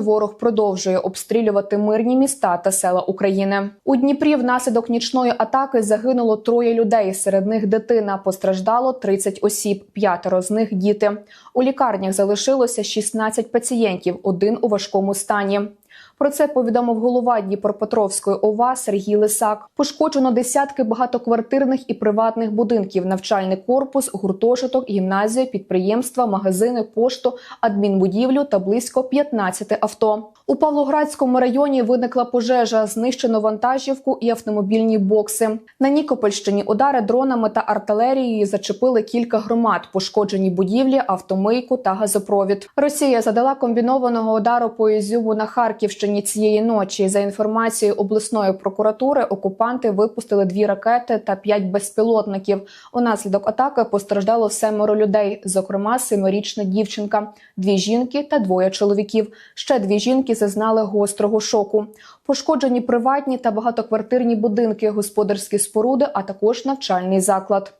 Ворог продовжує обстрілювати мирні міста та села України. У Дніпрі внаслідок нічної атаки загинуло троє людей. Серед них дитина постраждало 30 осіб, п'ятеро з них діти. У лікарнях залишилося 16 пацієнтів, один у важкому стані. Про це повідомив голова Дніпропетровської ОВА Сергій Лисак. Пошкоджено десятки багатоквартирних і приватних будинків, навчальний корпус, гуртожиток, гімназію, підприємства, магазини, пошту, адмінбудівлю та близько 15 авто. У Павлоградському районі виникла пожежа, знищено вантажівку і автомобільні бокси. На Нікопольщині удари дронами та артилерією зачепили кілька громад, пошкоджені будівлі, автомийку та газопровід. Росія задала комбінованого удару по Ізюму на Харківщині цієї ночі. За інформацією обласної прокуратури, окупанти випустили дві ракети та п'ять безпілотників. Унаслідок атаки постраждало семеро людей, зокрема семирічна дівчинка, дві жінки та двоє чоловіків. Ще дві жінки зазнали гострого шоку. Пошкоджені приватні та багатоквартирні будинки, господарські споруди, а також навчальний заклад.